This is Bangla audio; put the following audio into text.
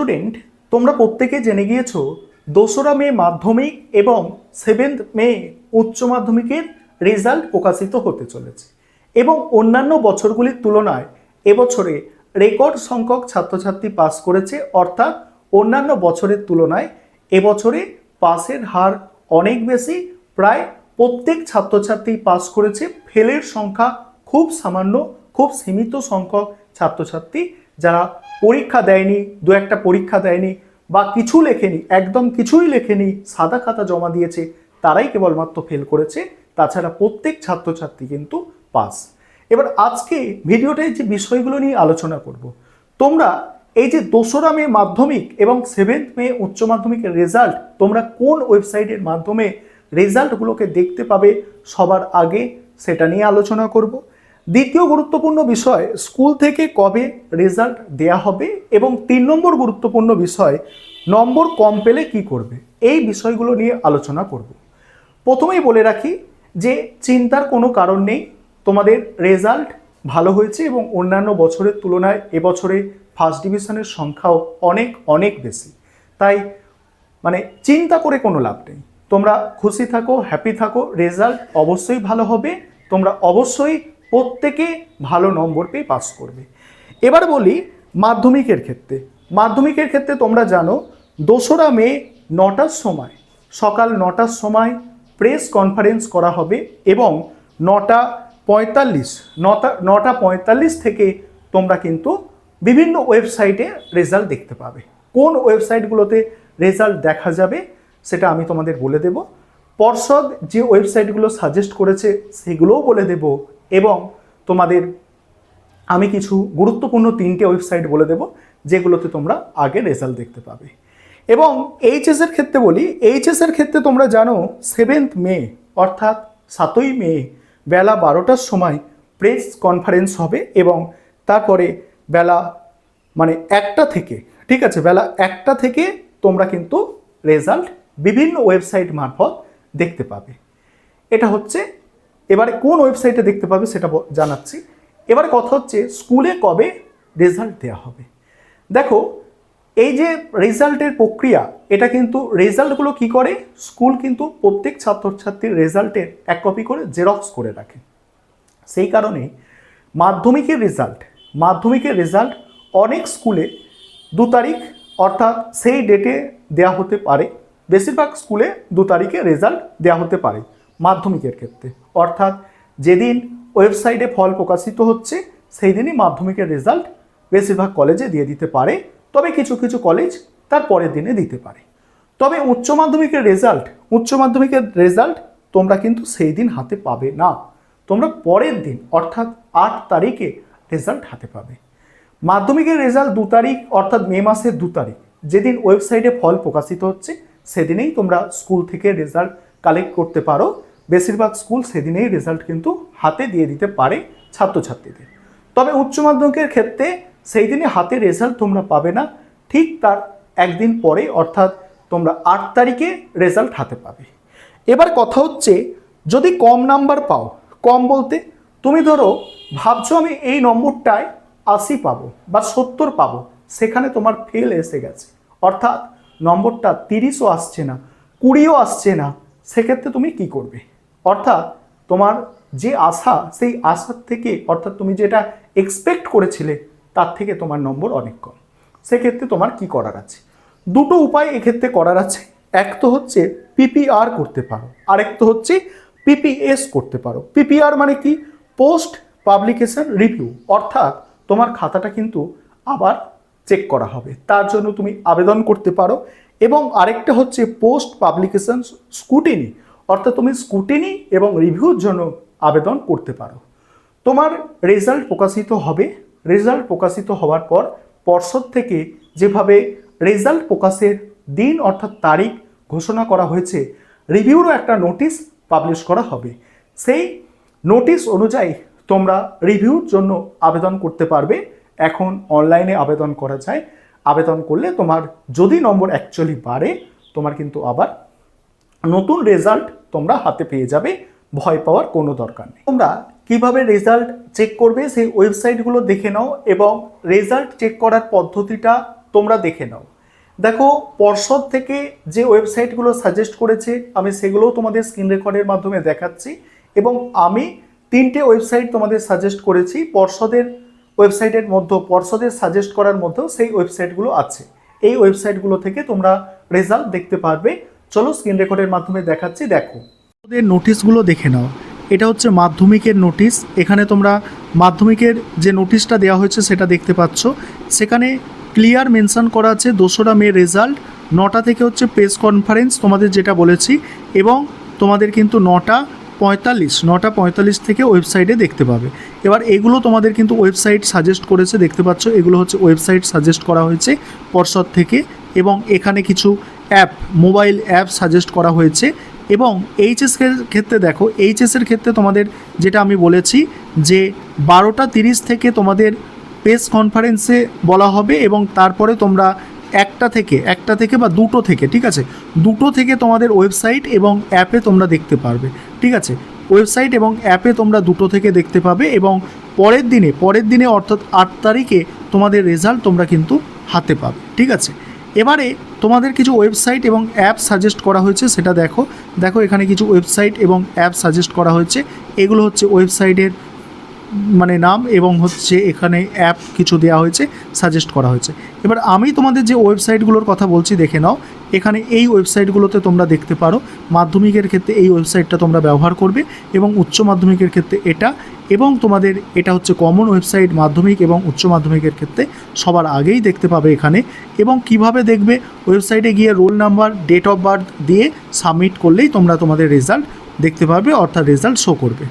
স্টুডেন্ট তোমরা প্রত্যেকে জেনে গিয়েছো, দোসরা মে মাধ্যমিক এবং সেভেন্থ মে উচ্চ মাধ্যমিকের রেজাল্ট প্রকাশিত হতে চলেছে এবং অন্যান্য বছরগুলির তুলনায় এবছরে রেকর্ড সংখ্যক ছাত্রছাত্রী পাস করেছে, অর্থাৎ অন্যান্য বছরের তুলনায় এবছরে পাসের হার অনেক বেশি। প্রায় প্রত্যেক ছাত্রছাত্রী পাস করেছে ফেলের সংখ্যা খুব সামান্য, খুব সীমিত সংখ্যক ছাত্রছাত্রী যারা পরীক্ষা দেয়নি, দু একটা পরীক্ষা দেয়নি বা কিছু লেখেনি, একদম কিছুই লেখেনি, সাদা খাতা জমা দিয়েছে, তারাই কেবলমাত্র ফেল করেছে। তাছাড়া প্রত্যেক ছাত্রছাত্রী কিন্তু পাস এবার আজকে ভিডিওটায় যে বিষয়গুলো নিয়ে আলোচনা করব, তোমরা এই যে দোসরা মে মাধ্যমিক এবং সেভেন্থ মে উচ্চ মাধ্যমিকের রেজাল্ট তোমরা কোন ওয়েবসাইটের মাধ্যমে রেজাল্টগুলোকে দেখতে পাবে সবার আগে, সেটা নিয়ে আলোচনা করব। দ্বিতীয় গুরুত্বপূর্ণ বিষয়, স্কুল থেকে কবে রেজাল্ট দেয়া হবে এবং তিন নম্বর গুরুত্বপূর্ণ বিষয়, নম্বর কম পেলে কি করবে? এই বিষয়গুলো নিয়ে আলোচনা করব। প্রথমেই বলে রাখি যে চিন্তার কোনো কারণ নেই, তোমাদের রেজাল্ট ভালো হয়েছে এবং অন্যান্য বছরের তুলনায় এবছরে ফার্স্ট ডিভিশনের সংখ্যাও অনেক অনেক বেশি। তাই মানে চিন্তা করে কোনো লাভ নেই। তোমরা খুশি থাকো হ্যাপি থাকো রেজাল্ট অবশ্যই ভালো হবে। তোমরা অবশ্যই প্রত্যেকে ভালো নম্বর পেয়ে পাস করবে। এবার বলি মাধ্যমিকের ক্ষেত্রে। মাধ্যমিকের ক্ষেত্রে তোমরা জানো, দোসরা মে নটার সময়, সকাল নটার সময় প্রেস কনফারেন্স করা হবে এবং নটা পঁয়তাল্লিশ, নটা নটা পঁয়তাল্লিশ থেকে তোমরা কিন্তু বিভিন্ন ওয়েবসাইটে রেজাল্ট দেখতে পাবে। কোন ওয়েবসাইটগুলোতে রেজাল্ট দেখা যাবে সেটা আমি তোমাদের বলে দেব। পর্ষদ যে ওয়েবসাইটগুলো সাজেস্ট করেছে সেগুলোও বলে দেব এবং তোমাদের আমি কিছু গুরুত্বপূর্ণ তিনটে ওয়েবসাইট বলে দেব, যেগুলোতে তোমরা আগে রেজাল্ট দেখতে পাবে। এবং এইচএসের ক্ষেত্রে বলি এইচএসের ক্ষেত্রে তোমরা জানো সেভেন্থ মে অর্থাৎ সাতই মে বেলা বারোটার সময় প্রেস কনফারেন্স হবে এবং তারপরে বেলা মানে একটা থেকে, ঠিক আছে? বেলা একটা থেকে তোমরা কিন্তু রেজাল্ট বিভিন্ন ওয়েবসাইট মারফত দেখতে পাবে। এটা হচ্ছে এবারে কোন ওয়েবসাইটে দেখতে পাবে সেটা জানাচ্ছি। এবারে কথা হচ্ছে স্কুলে কবে রেজাল্ট দেওয়া হবে। দেখো, এই যে রেজাল্টের প্রক্রিয়া, এটা কিন্তু রেজাল্টগুলো কি করে? স্কুল কিন্তু প্রত্যেক ছাত্রছাত্রীর রেজাল্টের এক কপি করে জেরক্স করে রাখে। সেই কারণে মাধ্যমিকের রেজাল্ট মাধ্যমিকের রেজাল্ট অনেক স্কুলে দু তারিখ, অর্থাৎ সেই ডেটে দেয়া হতে পারে। বেশিরভাগ স্কুলে দু তারিখে রেজাল্ট দেওয়া হতে পারে। মাধ্যমিকের ক্ষেত্রে। অর্থাৎ যেদিন ওয়েবসাইটে ফল প্রকাশিত হচ্ছে সেই দিনই মাধ্যমিকের রেজাল্ট বেশিরভাগ কলেজে দিয়ে দিতে পারে, তবে কিছু কিছু কলেজ তার পরের দিনে দিতে পারে। তবে উচ্চ মাধ্যমিকের রেজাল্ট, উচ্চ মাধ্যমিকের রেজাল্ট তোমরা কিন্তু সেই দিন হাতে পাবে না। তোমরা পরের দিন, অর্থাৎ আট তারিখে রেজাল্ট হাতে পাবে। মাধ্যমিকের রেজাল্ট দু তারিখ, অর্থাৎ মে মাসের দু তারিখ, যেদিন ওয়েবসাইটে ফল প্রকাশিত হচ্ছে, সেদিনেই তোমরা স্কুল থেকে রেজাল্ট কালেক্ট করতে পারো। বেশিরভাগ স্কুল সেদিনেই রেজাল্ট কিন্তু হাতে দিয়ে দিতে পারে ছাত্রছাত্রীদের। তবে উচ্চ মাধ্যমিকের ক্ষেত্রে সেই দিনে হাতে রেজাল্ট তোমরা পাবে না, ঠিক তার একদিন পরে অর্থাৎ তোমরা আট তারিখে রেজাল্ট হাতে পাবে। এবার কথা হচ্ছে, যদি কম নাম্বার পাও, কম বলতে তুমি ধরো ভাবছ আমি এই নম্বরটায় আশি পাবো বা সত্তর পাবো, সেখানে তোমার ফেল এসে গেছে। অর্থাৎ নম্বরটা তিরিশও আসছে না, কুড়িও আসছে না, সেক্ষেত্রে তুমি কি করবে? অর্থাৎ তোমার যে আশা, সেই আশার থেকে, অর্থাৎ তুমি যেটা এক্সপেক্ট করেছিলে, তার থেকে তোমার নম্বর অনেক কম। সেক্ষেত্রে তোমার কি করার আছে? দুটো উপায় এক্ষেত্রে করার আছে। এক তো হচ্ছে পিপিআর করতে পারো। আরেক তো হচ্ছে পিপিএস করতে পারো। পিপিআর মানে কি? পোস্ট পাবলিকেশন রিভিউ অর্থাৎ তোমার খাতাটা কিন্তু আবার চেক করা হবে। তার জন্য তুমি আবেদন করতে পারো। এবং আরেকটা হচ্ছে পোস্ট পাবলিকেশন স্কুটিনি অর্থাৎ তুমি স্কুটিনি এবং রিভিউর জন্য আবেদন করতে পারো। তোমার রেজাল্ট প্রকাশিত হবে। রেজাল্ট প্রকাশিত হওয়ার পর পর্ষদ থেকে যেভাবে রেজাল্ট প্রকাশের দিন অর্থাৎ তারিখ ঘোষণা করা হয়েছে রিভিউরও একটা নোটিশ পাবলিশ করা হবে। সেই নোটিশ অনুযায়ী তোমরা রিভিউর জন্য আবেদন করতে পারবে। এখন অনলাইনে আবেদন করা যায়। আবেদন করলে তোমার যদি নম্বর অ্যাকচুয়ালি বাড়ে, তোমার কিন্তু আবার নতুন রেজাল্ট তোমরা হাতে পেয়ে যাবে, ভয় পাওয়ার কোনো দরকার নেই। তোমরা কীভাবে রেজাল্ট চেক করবে সেই ওয়েবসাইটগুলো দেখে নাও এবং রেজাল্ট চেক করার পদ্ধতিটা তোমরা দেখে নাও। দেখো, পর্ষদ থেকে যে ওয়েবসাইটগুলো সাজেস্ট করেছে, আমি সেগুলোও তোমাদের স্ক্রিন রেকর্ডের মাধ্যমে দেখাচ্ছি এবং আমি তিনটে ওয়েবসাইট তোমাদের সাজেস্ট করেছি, পর্ষদের ওয়েবসাইটের মধ্যে, পর্ষদের সাজেস্ট করার মধ্যেও সেই ওয়েবসাইটগুলো আছে। এই ওয়েবসাইটগুলো থেকে তোমরা রেজাল্ট দেখতে পারবে। চলো স্ক্রিন রেকর্ডের মাধ্যমে দেখাচ্ছি, দেখো। ওদের নোটিশগুলো দেখে নাও। এটা হচ্ছে মাধ্যমিকের নোটিশ এখানে তোমরা মাধ্যমিকের যে নোটিশটা দেওয়া হয়েছে সেটা দেখতে পাচ্ছ। সেখানে ক্লিয়ার মেনশন করা আছে দোসরা মে রেজাল্ট নটা থেকে হচ্ছে প্রেস কনফারেন্স তোমাদের যেটা বলেছি, এবং তোমাদের কিন্তু নটা পঁয়তাল্লিশ নটা পঁয়তাল্লিশ থেকে ওয়েবসাইটে দেখতে পাবে। এবার এগুলো তোমাদের কিন্তু ওয়েবসাইট সাজেস্ট করেছে, দেখতে পাচ্ছ, এগুলো হচ্ছে ওয়েবসাইট সাজেস্ট করা হয়েছে পর্ষদ থেকে, এবং এখানে কিছু অ্যাপ, মোবাইল অ্যাপ সাজেস্ট করা হয়েছে এবং এইচএস ক্ষেত্রে দেখো এইচএসের ক্ষেত্রে তোমাদের যেটা আমি বলেছি যে বারোটা তিরিশ থেকে তোমাদের প্রেস কনফারেন্সে বলা হবে এবং তারপরে তোমরা একটা থেকে একটা থেকে বা দুটো থেকে, ঠিক আছে? দুটো থেকে তোমাদের ওয়েবসাইট এবং অ্যাপে তোমরা দেখতে পারবে, ঠিক আছে? ওয়েবসাইট এবং অ্যাপে তোমরা দুটো থেকে দেখতে পাবে এবং পরের দিনে পরের দিনে অর্থাৎ আট তারিখে তোমাদের রেজাল্ট তোমরা কিন্তু হাতে পাবে, ঠিক আছে? এবারে তোমাদের কিছু ওয়েবসাইট এবং অ্যাপ সাজেস্ট করা হয়েছে, সেটা দেখো। দেখো এখানে কিছু ওয়েবসাইট এবং অ্যাপ সাজেস্ট করা হয়েছে। এগুলো হচ্ছে ওয়েবসাইটের মানে নাম এবং হচ্ছে এখানে অ্যাপ কিছু দেওয়া হয়েছে সাজেস্ট করা হয়েছে। এবার আমি তোমাদের যে ওয়েবসাইটগুলোর কথা বলছি, দেখে নাও। এখানে এই ওয়েবসাইটগুলোতে তোমরা দেখতে পারো, মাধ্যমিকের ক্ষেত্রে এই ওয়েবসাইটটা তোমরা ব্যবহার করবে এবং উচ্চ মাধ্যমিকের ক্ষেত্রে এটা এবং তোমাদের এটা হচ্ছে কমন ওয়েবসাইট মাধ্যমিক এবং উচ্চ মাধ্যমিকের ক্ষেত্রে সবার আগেই দেখতে পাবে এখানে এবং কীভাবে দেখবে ওয়েবসাইটে গিয়ে roll number date of birth দিয়ে সাবমিট করলেই তোমরা তোমাদের রেজাল্ট দেখতে পাবে অর্থাৎ রেজাল্ট শো করবে।